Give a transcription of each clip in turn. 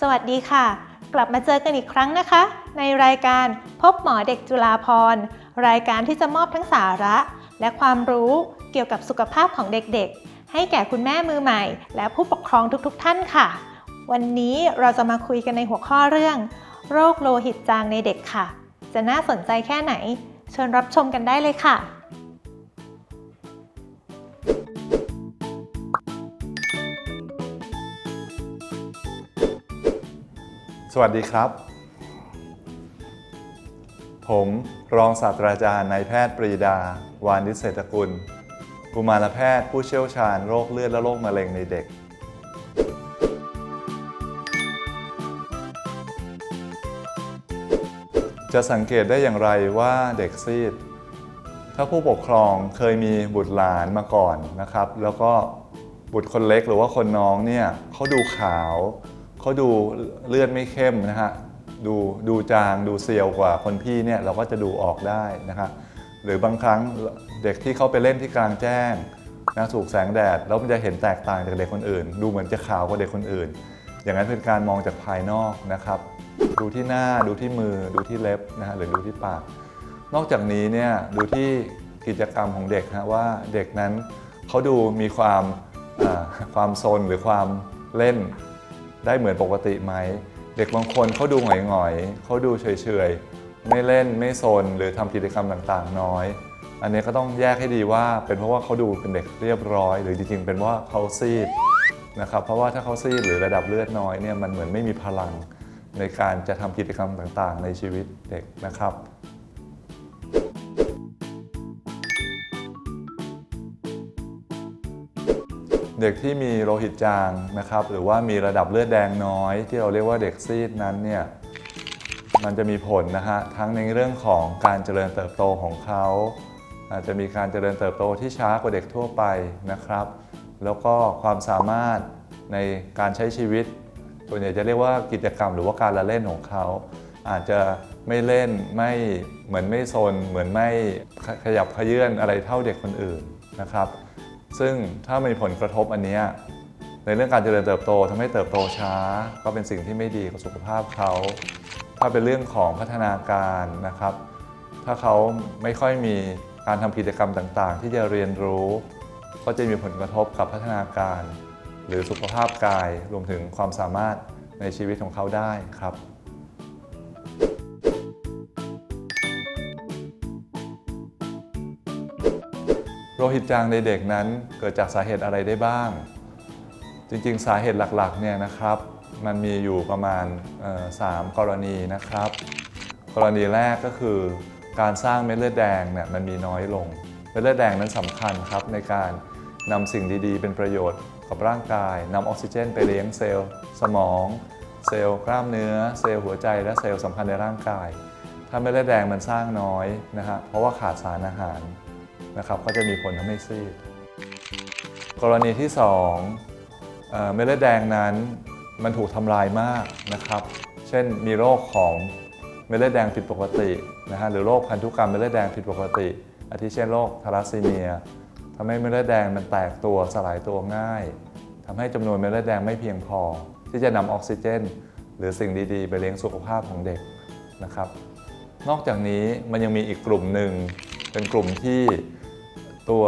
สวัสดีค่ะ กลับมาเจอกันอีกครั้งนะคะ ในรายการพบหมอเด็กจุฬาภรรายการที่จะมอบทั้งสาระ และความรู้เกี่ยวกับสุขภาพของเด็กๆ ให้แก่คุณแม่มือใหม่ และผู้ปกครองทุกๆ ท่านค่ะ วันนี้เราจะมาคุยกันในหัวข้อเรื่อง โรคโลหิตจางในเด็กค่ะ จะน่าสนใจแค่ไหน เชิญรับชมกันได้เลยค่ะ สวัสดีครับ ผมรองศาสตราจารย์นายแพทย์ปรีดา วานิชเศรษฐกุล กุมารแพทย์ผู้เชี่ยวชาญโรคเลือดและโรคมะเร็งในเด็ก จะสังเกตได้อย่างไรว่าเด็กซีด ถ้าผู้ปกครองเคยมีบุตรหลานมาก่อนนะครับ แล้วก็บุตรคนเล็กหรือว่าคนน้องเนี่ยเขาดูขาว เขาดูเลือดไม่เข้มนะฮะดูดูจางดูเซียวกว่าคนพี่เนี่ยเราก็จะดูออกได้นะครับหรือบางครั้งเด็กที่เขาไปเล่นที่กลางแจ้งนะถูกแสงแดดแล้วมันจะเห็นแตกต่างจากเด็กคนอื่น ดูเหมือนจะขาวกว่าเด็กคนอื่น อย่างนั้นเป็นการมองจากภายนอกนะครับ ดูที่หน้าดูที่มือดูที่เล็บนะฮะหรือดูที่ปาก นอกจากนี้เนี่ยดูที่กิจกรรมของเด็กฮะว่าเด็กนั้นเขาดูมีความความซนหรือความเล่น ได้เหมือนปกติไหม เด็กบางคนเขาดูหงอยๆเขาดูเฉยๆ ไม่เล่นไม่ซนหรือทำกิจกรรมต่างๆ น้อย อันนี้ก็ต้องแยกให้ดีว่า เป็นเพราะว่าเขาดูเป็นเด็กเรียบร้อย หรือจริงๆเป็นว่าเขาซีดนะครับเพราะว่าถ้าเขาซีดหรือระดับเลือดน้อยเนี่ยมันเหมือนไม่มีพลังในการจะทำกิจกรรมต่างๆ ในชีวิตเด็กนะครับ เด็กที่มีโลหิตจางนะครับ หรือว่ามีระดับเลือดแดงน้อย ที่เราเรียกว่าเด็กซีดนั้นเนี่ยมันจะมีผลนะฮะทั้งในเรื่องของการเจริญเติบโตของเขาอาจจะมีการเจริญเติบโตที่ช้ากว่าเด็กทั่วไปนะครับ แล้วก็ความสามารถในการใช้ชีวิตส่วนใหญ่จะเรียกว่ากิจกรรมหรือว่าการละเล่นของเขา อาจจะไม่เล่นไม่เหมือนไม่โซนเหมือนไม่ขขยับขยื่นอะไรเท่าเด็กคนอื่นนะครับ ซึ่งถ้ามีผลกระทบอันนี้ในเรื่องการเจริญเติบโตทำให้เติบโตช้า ก็เป็นสิ่งที่ไม่ดีกับสุขภาพเขา ถ้าเป็นเรื่องของพัฒนาการนะครับ ถ้าเขาไม่ค่อยมีการทำกิจกรรมต่างๆ ที่จะเรียนรู้ ก็จะมีผลกระทบกับพัฒนาการ หรือสุขภาพกายรวมถึงความสามารถในชีวิตของเขาได้ครับ โรหิตจางในเด็กนั้นเกิดจากสาเหตุอะไรได้บ้าง จริงๆ สาเหตุหลักๆเนี่ยนะครับ มันมีอยู่ประมาณเอ่อสามกรณีนะครับ กรณีแรกก็คือการสร้างเม็ดเลือดแดงเนี่ยมันมีน้อยลง เม็ดเลือดแดงนั้นสำคัญครับในการนำสิ่งดีๆ เป็นประโยชน์กับร่างกายนำออกซิเจนไปเลี้ยงเซลล์สมอง เซลล์กล้ามเนื้อ เซลล์หัวใจและเซลล์สำคัญในร่างกาย ถ้าเม็ดเลือดแดงมันสร้างน้อยนะฮะเพราะว่าขาดสารอาหาร นะครับก็จะมีผลทำให้ซีด กรณีที่2เอ่อเม็ดเลือดแดงนั้นมันถูกทำลายมากนะครับ เช่นมีโรคของเม็ดเลือดแดงผิดปกตินะฮะหรือโรคพันธุกรรมเม็ดเลือดแดงผิดปกติ อาทิเช่นโรคทาราซีเมียทำให้เม็ดเลือดแดงมันแตกตัวสลายตัวง่ายทำให้จำนวนเม็ดเลือดแดงไม่เพียงพอ ที่จะนำออกซิเจน หรือสิ่งดีๆ ไปเลี้ยงสุขภาพของเด็กนะครับ นอกจากนี้มันยังมีอีกกลุ่มหนึ่งเป็นกลุ่มที่ ตัว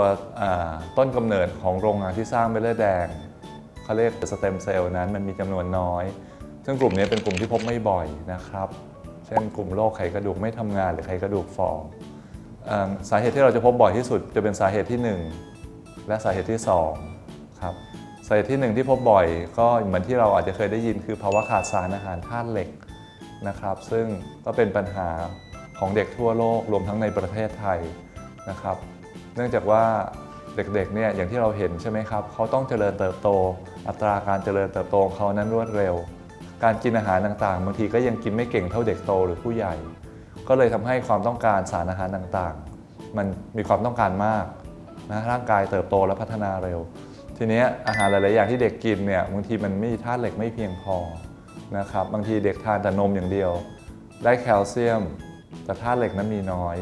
ต้นกำเนิดของโรงงานที่สร้างเม็ดเลือดแดงเขาเรียกสเต็มเซลล์นั้นมันมีจำนวนน้อย ซึ่งกลุ่มนี้เป็นกลุ่มที่พบไม่บ่อยนะครับ เช่นกลุ่มโรคไขกระดูกไม่ทำงานหรือไขกระดูกฝ่ออ่าสาเหตุที่เราจะพบบ่อยที่สุดจะเป็นสาเหตุที่ 1 และสาเหตุที่2ครับสาเหตุที่ 1 ที่พบบ่อยก็เหมือนที่เราอาจจะเคยได้ยินคือภาวะขาดสารอาหารธาตุเหล็กนะครับ ซึ่งก็เป็นปัญหาของเด็กทั่วโลกรวมทั้งในประเทศไทยนะครับ เนื่องจากว่าเด็กๆเนี่ยอย่างที่เราเห็นใช่ไหมครับเขาต้องเจริญเติบโต อัตราการเจริญเติบโตของเขานั้นรวดเร็ว การกินอาหารต่างๆบางทีก็ยังกินไม่เก่งเท่าเด็กโตหรือผู้ใหญ่ ก็เลยทำให้ความต้องการสารอาหารต่างๆ มันมีความต้องการมากนะร่างกายเติบโตและพัฒนาเร็ว ทีเนี้ยอาหารหลายๆอย่างที่เด็กกินเนี่ยบางทีมันไม่ธาตุเหล็กไม่เพียงพอนะครับบางทีเด็กทานแต่นมอย่างเดียว ได้แคลเซียม แต่ธาตุเหล็กนั้นมีน้อย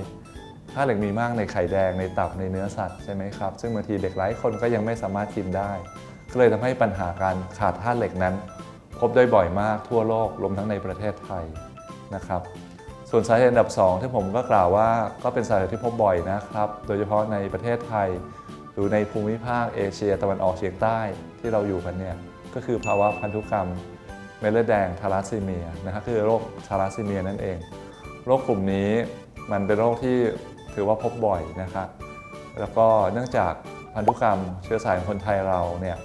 ธาตุเหล็กมีมากในไข่แดงในตับในเนื้อสัตว์ใช่ไหมครับ ซึ่งบางทีเด็กหลายคนก็ยังไม่สามารถกินได้ ก็เลยทำให้ปัญหาการขาดธาตุเหล็กนั้นพพบได้บ่อยมากทั่วโลกรวมทั้งในประเทศไทยนะครับ ส่วนสาเหตุอันดับ 2 ที่ผมก็กล่าวว่าก็เป็นสาเหตุที่พบบ่อยนะครับ โดยเฉพาะในประเทศไทย หรือในภูมิภาคเอเชียตะวันออกเฉียงใต้ที่เราอยู่กันเนี่ยก็คือภาวะพันธุกรรมเม็ดเลือดแดงทาราซีเมียนะครับคือโรคทาราซีเมียนั่นเอง โรคกลุ่มนี้มันเป็นโรคที่ ถือว่าพบบ่อยนะครับแล้วก็เนื่องจากพันธุกรรมเชื้อสายของคนไทยเราเนี่ย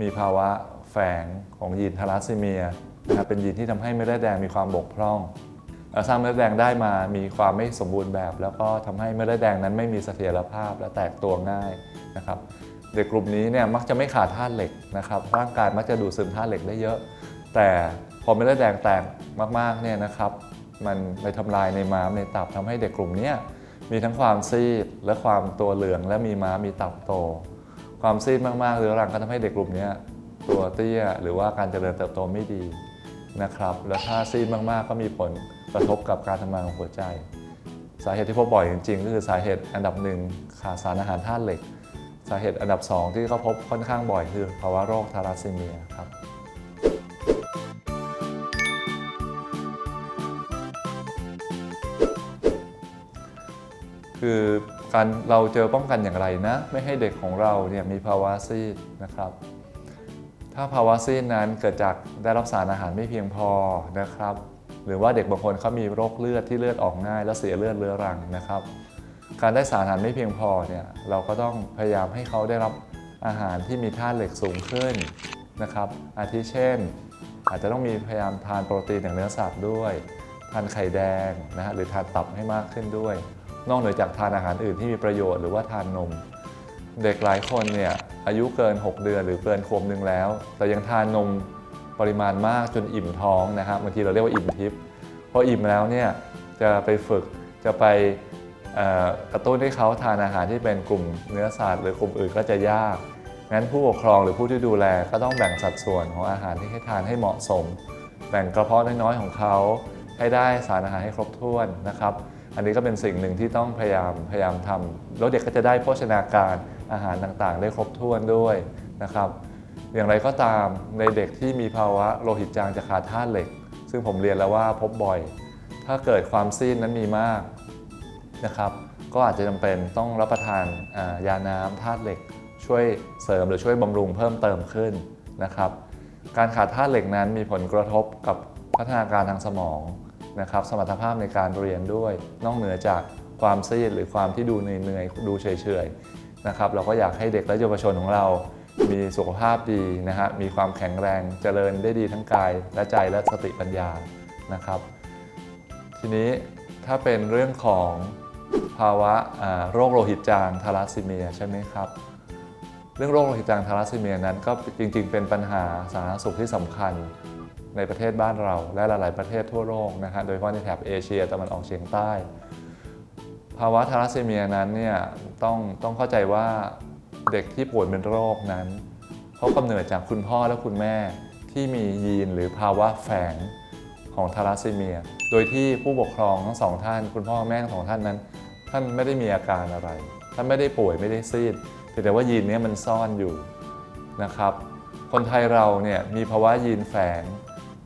มีภาวะแฝงของยีนทาราซีเมียนะครับเป็นยีนที่ทำให้เม็ดเลือดแดงมีความบกพร่องสร้างเม็ดเลือดแดงได้มามีความไม่สมบูรณ์แบบ แล้วก็ทำให้เม็ดเลือดแดงนั้นไม่มีเสถียรภาพและแตกตัวง่ายนะครับเด็กกลุ่มนี้เนี่ยมักจะไม่ขาดธาตุเหล็กนะครับร่างกายมักจะดูดซึมธาตุเหล็กได้เยอะ แต่พอเม็ดเลือดแดงแตกมากๆเนี่ยนะครับมันไปทำลายในม้ามในตับทำให้เด็กกลุ่มนี้ มีทั้งความซีดและความตัวเหลืองและมีม้ามีตับโต ความซีดมากๆหรือรังก็ทำให้เด็กกลุ่มนี้ตัวเตี้ยหรือว่าการเจริญเติบโตไม่ดีนะครับ แล้วถ้าซีดมากๆ ก็มีผลกระทบกับการทำงานของหัวใจ สาเหตุที่พบบ่อยจริงๆก็คือสาเหตุอันดับหนึ่งขาดสารอาหารธาตุเหล็ก สาเหตุอันดับสองที่เขาพบค่อนข้างบ่อยคือภาวะโรคทาราซีเมียครับ คือการเราเจอป้องกันอย่างไรนะ ไม่ให้เด็กของเราเนี่ยมีภาวะซีดนะครับ ถ้าภาวะซีดนั้นเกิดจากได้รับสารอาหารไม่เพียงพอนะครับ หรือว่าเด็กบางคนเขามีโรคเลือดที่เลือดออกง่าย และเสียเลือดเรื้อรังนะครับ การได้สารอาหารไม่เพียงพอเนี่ยเราก็ต้องพยายามให้เขาได้รับอาหารที่มีธาตุเหล็กสูงขึ้นนะครับ อาทิเช่น อาจจะต้องมีพยายามทานโปรตีนอย่างเนื้อสัตว์ด้วย ทานไข่แดงนะฮะหรือทานตับให้มากขึ้นด้วย นอกเหนือจากทานอาหารอื่นที่มีประโยชน์หรือว่าทานนม เด็กหลายคนเนี่ยอายุเกิน 6 เดือนหรือเกินขวบหนึ่งแล้ว แต่ยังทานนมปริมาณมากจนอิ่มท้องนะฮะบบางทีเราเรียกว่าอิ่มทิพย์พออิ่มแล้วเนี่ยจะไปฝึกจะไปกระตุ้นให้เขาทานอาหารที่เป็นกลุ่มเนื้อสัตว์หรือกลุ่มอื่นก็จะยากงั้นผู้ปกครองหรือผู้ที่ดูแลก็ต้องแบ่งสัดส่วนของอาหารที่ให้ทานให้เหมาะสม แบ่งกระเพาะน้อยๆของเขาให้ได้สารอาหารให้ครบถ้วนนะครับ อันนี้ก็เป็นสิ่งหนึ่งที่ต้องพยายามพยายามทำแล้วเด็กก็จะได้โภชนาการอาหารต่างๆ ได้ครบถ้วนด้วยนะครับอย่างไรก็ตามในเด็กที่มีภาวะโลหิตจางจะขาดธาตุเหล็ก ซึ่งผมเรียนแล้วว่าพบบ่อย ถ้าเกิดความซีดนั้นมีมากนะครับ ก็อาจจะจำเป็นต้องรับประทานายาน้ำธาตุเหล็ก ช่วยเสริมหรือช่วยบำรุงเพิ่มเติมขึ้นนะครับ การขาดธาตุเหล็กนั้นมีผลกระทบกับพัฒนาการทางสมอง นะครับสมรรถภาพในการเรียนด้วย นอกเหนือจากความซีดหรือความที่ดูเหนื่อยๆดูเฉยๆนะครับเราก็อยากให้เด็กและเยาวชนของเรา มีสุขภาพดีนะฮะมีความแข็งแรงเจริญได้ดีทั้งกายและใจและสติปัญญานะครับ ทีนี้ถ้าเป็นเรื่องของภาวะโรคโลหิตจางทาราซีเมียใช่ไหมครับเรื่องโรคโลหิตจางทาราซีเมียนั้นก็จริงๆ เป็นปัญหาสาธารณสุขที่สำคัญ ในประเทศบ้านเรา และหลาย ๆ ประเทศทั่วโลกนะฮะโดยเฉพาะในแถบเอเชียตะวันออกเฉียงใต้ ภาวะทาราซีเมียนั้นเนี่ยต้องต้องเข้าใจว่าเด็กที่ป่วยเป็นโรคนั้นเขากำเนิดจากคุณพ่อและคุณแม่ที่มียีนหรือภาวะแฝงของทาราซีเมีย โดยที่ผู้ปกครองทั้งสองท่าน คุณพ่อแม่ทั้งสองท่านนั้น ท่านไม่ได้มีอาการอะไร ท่านไม่ได้ป่วยไม่ได้ซีดเพียงแต่ว่ายีนนี้มันซ่อนอยู่นะครับ คนไทยเราเนี่ยมีภาวะยีนแฝง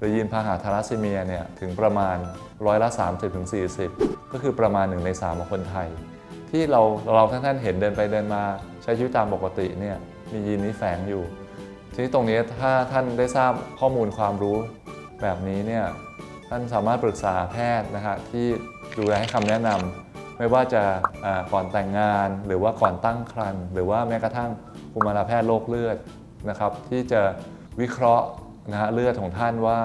หรือยีนพาหะทาราซีเมียเนี่ยถึงประมาณร้อยละ 30-40 ก็คือประมาณ 1 ใน 3 ของคนไทย ที่เราเราท่านท่านเห็นเดินไปเดินมาใช้ชีวิตตามปกติเนี่ยมียีนนี้แฝงอยู่ ทีนี้ตรงนี้ถ้าท่านได้ทราบข้อมูลความรู้แบบนี้เนี่ยท่านสามารถปรึกษาแพทย์นะฮะที่ดูแลให้คำแนะนำไม่ว่าจะอ่าก่อนแต่งงานหรือว่าก่อนตั้งครรภ์หรือว่าแม้กระทั่งกุมารแพทย์โรคเลือดนะครับที่จะวิเคราะห์ นะฮะเลือดของท่านว่า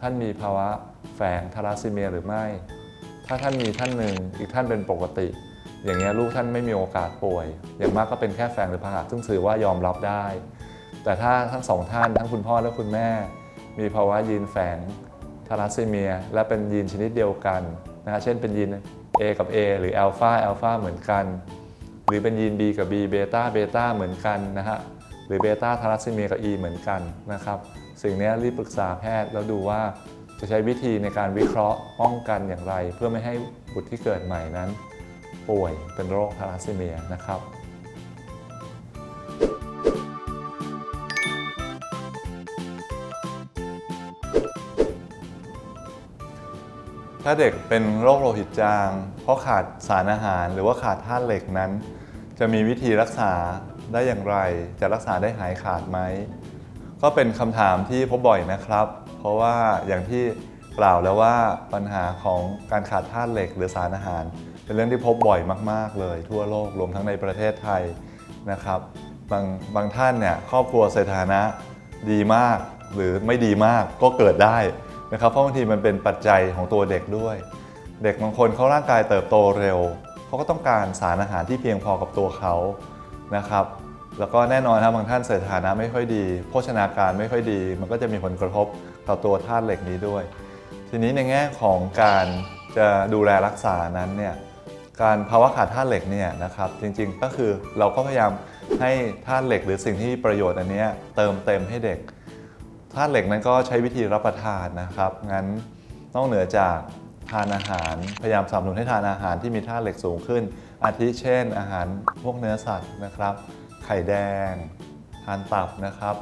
ท่านมีภาวะแฝงทาราซีเมียหรือไม่ ถ้าท่านมีท่านหนึ่งอีกท่านเป็นปกติ อย่างเงี้ยลูกท่านไม่มีโอกาสป่วย อย่างมากก็เป็นแค่แฝงหรือพาหะซึ่งถือว่ายอมรับได้ แต่ถ้าทั้งสองท่านทั้งคุณพ่อและคุณแม่ มีภาวะยีนแฝงทาราซีเมีย และเป็นยีนชนิดเดียวกันนะฮะเช่นเป็นยีน A กับ A หรืออัลฟาอัลฟาเหมือนกัน หรือเป็นยีน B กับ B เบต้าเบต้าเหมือนกันนะฮะหรือเบต้าทาราซีเมียกับ E เหมือนกันนะครับ สิ่งนี้รีบปรึกษาแพทย์แล้วดูว่าจะใช้วิธีในการวิเคราะห์ป้องกันอย่างไร เพื่อไม่ให้บุตรที่เกิดใหม่นั้น ป่วยเป็นโรคทาราซีเมียนะครับถ้าเด็กเป็นโรคโลหิตจาง เพราะขาดสารอาหารหรือว่าขาดธาตุเหล็กนั้น จะมีวิธีรักษาได้อย่างไร จะรักษาได้หายขาดไหม ก็เป็นคำถามที่พบบ่อยนะครับ เพราะว่าอย่างที่กล่าวแล้วว่าปัญหาของการขาดธาตุเหล็กหรือสารอาหาร เป็นเรื่องที่พบบ่อยมาก ๆ เลย ทั่วโลกรวมทั้งในประเทศไทยนะครับ บางบางท่านเนี่ยครอบครัวสถานะดีมาก หรือไม่ดีมากก็เกิดได้นะครับเพราะบางทีมันเป็นปัจจัยของตัวเด็กด้วย เด็กบางคนเขาร่างกายเติบโตเร็วเขาก็ต้องการสารอาหารที่เพียงพอกับตัวเขานะครับ แล้วก็แน่นอนครับบางท่านเสถานะไม่ค่อยดี โภชนาการไม่ค่อยดี มันก็จะมีผลกระทบต่อตัวธาตุเหล็กนี้ด้วย ทีนี้ในแง่ของการจะดูแลรักษานั้นเนี่ยการภาวะขาดธาตุเหล็กเนี่ยนะครับจริงๆก็คือเราก็พยายามให้ธาตุเหล็กหรือสิ่งที่มีประโยชน์อันนี้เติมเต็มให้เด็กธาตุเหล็กนั้นก็ใช้วิธีรับประทานนะครับงั้นนอกเหนือจากทานอาหารพยายามสนับสนุนให้ทานอาหารที่มีธาตุเหล็กสูงขึ้น อาทิเช่น อาหารพวกเนื้อสัตว์นะครับ ข่แดง ทานตับนะครับ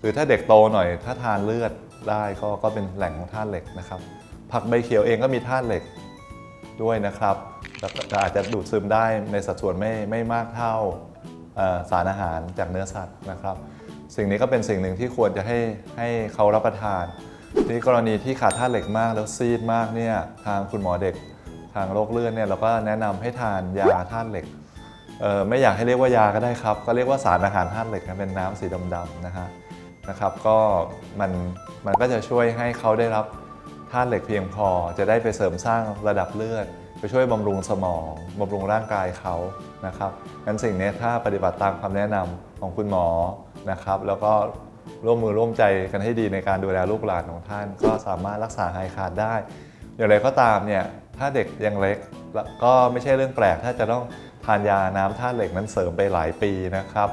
หรือถ้าเด็กโตหน่อยถ้าทานเลือดได้ก็ก็เป็นแหล่งของธาตุเหล็กนะครับ ผักใบเขียวเองก็มีธาตุเหล็กด้วยนะครับแต่อาจจะดูดซึมได้ในสัดส่วนไม่ไม่มากเท่าสารอาหารจากเนื้อสัตว์นะครับ สิ่งนี้ก็เป็นสิ่งหนึ่งที่ควรจะให้ให้เขารับประทานในกรณีที่ขาดธาตุเหล็กมากแล้วซีดมากเนี่ยทางคุณหมอเด็กทางโรคเลือดเนี่ยเราก็แนะนำให้ทานยาธาตุเหล็ก ไม่อยากให้เรียกว่ายาก็ได้ครับ ก็เรียกว่าสารอาหารธาตุเหล็กนะเป็นน้ำสีดำๆนะฮะนะครับ ก็มันมันก็จะช่วยให้เขาได้รับธาตุเหล็กเพียงพอ จะได้ไปเสริมสร้างระดับเลือด ไปช่วยบำรุงสมองบำรุงร่างกายเขานะครับงั้นสิ่งนี้ถ้าปฏิบัติตามคำแนะนำของคุณหมอนะครับ แล้วก็ร่วมมือร่วมใจกันให้ดีในการดูแลลูกหลานของท่าน ก็สามารถรักษาหายขาดได้ อย่างไรก็ตามเนี่ยถ้าเด็กยังเล็กแล้วก็ไม่ใช่เรื่องแปลกถ้าจะต้อง ทานยาน้ำธาตุเหล็กนั้นเสริมไปหลายปีนะครับ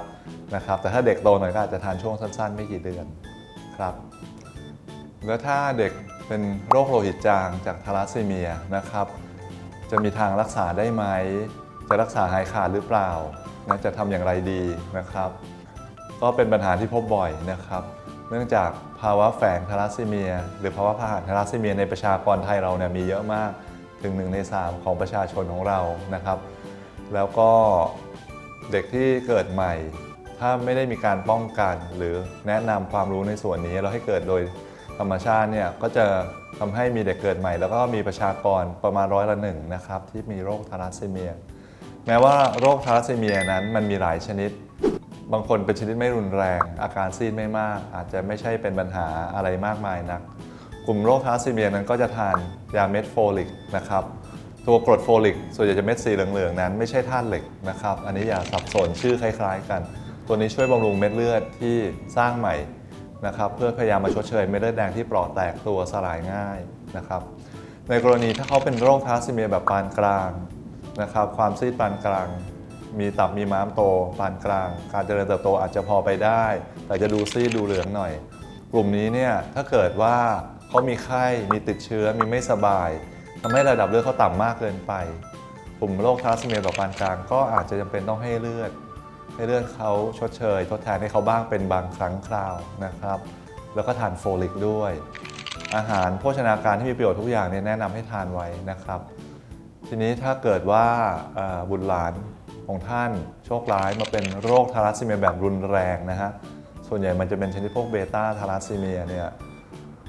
นะครับ แต่ถ้าเด็กโตหน่อยก็อาจจะทานช่วงสั้นๆ ไม่กี่เดือนครับ แล้วถ้าเด็กเป็นโรคโลหิตจางจากทาลัสซีเมียนะครับ จะมีทางรักษาได้ไหม จะรักษาหายขาดหรือเปล่านะจะทำอย่างไรดีนะครับ ก็เป็นปัญหาที่พบบ่อยนะครับ เนื่องจากภาวะแฝงทาลัสซีเมีย หรือภาวะพาหะทาลัสซีเมียในประชากรไทยเราเนี่ยมีเยอะมากถึง1ใน 3 ของประชาชนของเรานะครับ แล้วก็เด็กที่เกิดใหม่ ถ้าไม่ได้มีการป้องกัน หรือแนะนำความรู้ในส่วนนี้เราให้เกิดโดยธรรมชาติเนี่ยก็จะทำให้มีเด็กเกิดใหม่ แล้วก็มีประชากรประมาณร้อยละหนึ่งนะครับที่มีโรคทาลัสซีเมีย แม้ว่าโรคทาลัสซีเมียนั้นมันมีหลายชนิด บางคนเป็นชนิดไม่รุนแรง อาการซีดไม่มาก อาจจะไม่ใช่เป็นปัญหาอะไรมากมายนัก กลุ่มโรคทาลัสซีเมียนั้นก็จะทานยาเม็ดโฟลิกนะครับ ตัวกรดโฟลิกส่วนใหญ่จะเม็ดสีเหลืองๆนั้นไม่ใช่ธาตุเหล็กนะครับ อันนี้อย่าสับสนชื่อคล้าย ๆ กัน ตัวนี้ช่วยบำรุงเม็ดเลือดที่สร้างใหม่นะครับเพื่อพยายามมาชดเชยเม็ดเลือดแดงที่เปราะแตกตัวสลายง่ายนะครับ ในกรณีถ้าเขาเป็นโรคทาสซีเมียแบบปานกลางนะครับ ความซีดปานกลาง มีตับมีม้ามโตปานกลาง การเจริญเติบโตอาจจะพอไปได้ แต่จะดูซีดดูเหลืองหน่อย กลุ่มนี้เนี่ยถ้าเกิดว่าเขามีไข้มีติดเชื้อมีไม่สบาย ทำให้ระดับเลือดเขาต่ำมากเกินไปกลุ่มโรคทาลัสซีเมียแบบปานกลาง ก็อาจจะจำเป็นต้องให้เลือด ให้เลือดเขาชดเชย ทดแทนให้เขาบ้างเป็นบางครั้งคราวนะครับ แล้วก็ทานโฟลิกด้วย อาหารโภชนาการที่มีประโยชน์ทุกอย่างเนี่ยแนะนำให้ทานไว้นะครับ ทีนี้ถ้าเกิดว่าบุตรหลานของท่านโชคร้ายมาเป็นโรคทาลัสซีเมียแบบรุนแรงนะฮะส่วนใหญ่มันจะเป็นชนิดพวกเบต้าทาลัสซีเมียเนี่ย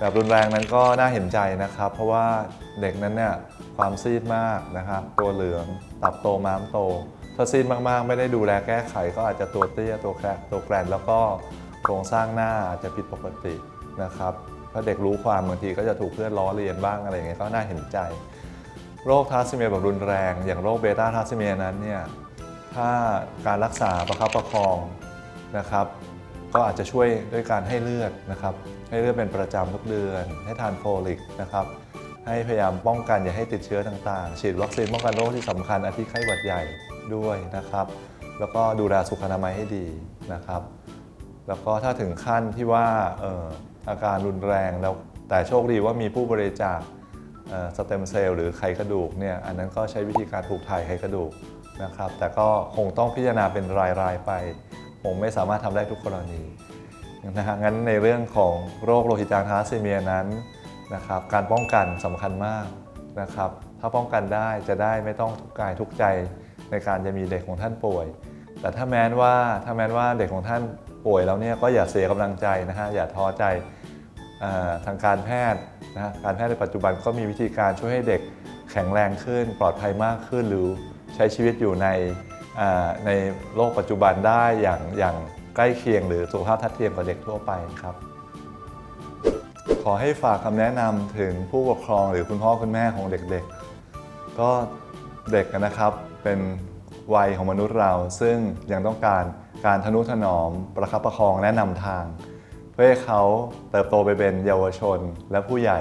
แบบรุนแรงนั้นก็น่าเห็นใจนะครับ เพราะว่าเด็กนั้นเนี่ยความซีดมากนะครับ ตัวเหลืองตับโตม้ามโต ถ้าซีดมากๆ ไม่ได้ดูแลแก้ไข ก็อาจจะตัวเตี้ยตัวแครตัวแกรนแล้วก็โครงสร้างหน้าอาจจะผิดปกตินะครับถ้าเด็กรู้ความบางทีก็จะถูกเพื่อนล้อเลียนบ้างอะไรอย่างเงี้ยก็น่าเห็นใจ โรคทาลัสซีเมียแบบรุนแรง อย่างโรคเบต้าทาลัสซีเมียนั้นเนี่ยถ้าการรักษาประคับประคองนะครับ ก็อาจจะช่วยด้วยการให้เลือดนะครับ ให้เลือดเป็นประจำทุกเดือน ให้ทานโฟลิกนะครับให้พยายามป้องกันอย่าให้ติดเชื้อต่างๆ ฉีดวัคซีนป้องกันโรคที่สำคัญอาทิไข้หวัดใหญ่ด้วยนะครับ แล้วก็ดูแลสุขอนามัยให้ดีนะครับ แล้วก็ถ้าถึงขั้นที่ว่าอออาการรุนแรงแล้วแต่โชคดีว่ามีผู้บริจาคสเต็มเซลล์หรือไขกระดูกเนี่ยอันนั้นก็ใช้วิธีการปลูกถ่ายไขกระดูกนะครับ แต่ก็คงต้องพิจารณาเป็นรายๆไป คงไม่สามารถทำได้ทุกกรณีนะฮะงั้นในเรื่องของโรคโลหิตจางทาลัสซีเมียนั้นนะครับการป้องกันสำคัญมากนะครับถ้าป้องกันได้จะได้ไม่ต้องทุกข์กายทุกใจในการจะมีเด็กของท่านป่วย แต่ถ้าแม้นว่าถ้าแม้นว่าเด็กของท่านป่วยแล้วเนี่ยก็อย่าเสียกำลังใจนะฮะอย่าท้อใจอทางการแพทย์นะการแพทย์ในปัจจุบันก็มีวิธีการช่วยให้เด็กแข็งแรงขึ้น ปลอดภัยมากขึ้นหรือใช้ชีวิตอยู่ใน ในโลกปัจจุบันได้อย่างอย่างใกล้เคียง หรือสุขภาพทัดเทียมกับเด็กทั่วไปครับ ขอให้ฝากคำแนะนำถึงผู้ปกครองหรือคุณพ่อคุณแม่ของเด็กๆ ก็เด็กนะครับเป็นวัยของมนุษย์เราซึ่งยังต้องการการทนุถนอมประคับประคองแนะนำทาง เพื่อให้เขาเติบโตไปเป็นเยาวชนและผู้ใหญ่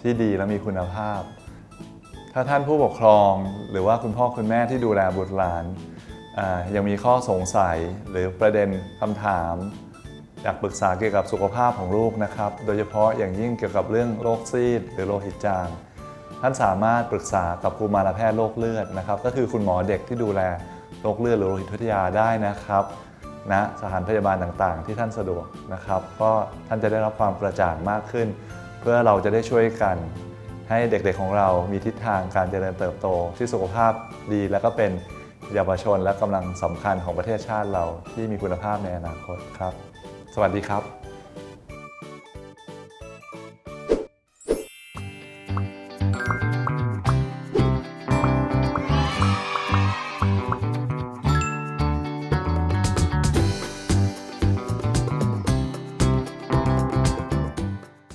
ที่ดีและมีคุณภาพ ถ้าท่านผู้ปกครองหรือว่าคุณพ่อคุณแม่ที่ดูแลบุตรหลาน ยังมีข้อสงสัยหรือประเด็นคำถาม อยากปรึกษาเกี่ยวกับสุขภาพของลูกนะครับ โดยเฉพาะอย่างยิ่งเกี่ยวกับเรื่องโรคซีดหรือโลหิตจาง ท่านสามารถปรึกษากับกุมารแพทย์โรคเลือดนะครับ ก็คือคุณหมอเด็กที่ดูแลโรคเลือดหรือโลหิตวิทยาได้นะครับณสถานพยาบาลต่างๆ ที่ท่านสะดวกนะครับ ก็ท่านจะได้รับความกระจ่างมากขึ้น เพื่อเราจะได้ช่วยกันให้เด็กๆของเรามีทิศทางการเจริญเติบโตที่สุขภาพดีและก็เป็น เยาวชนและกำลังสำคัญของประเทศชาติเราที่มีคุณภาพในอนาคตครับ สวัสดีครับ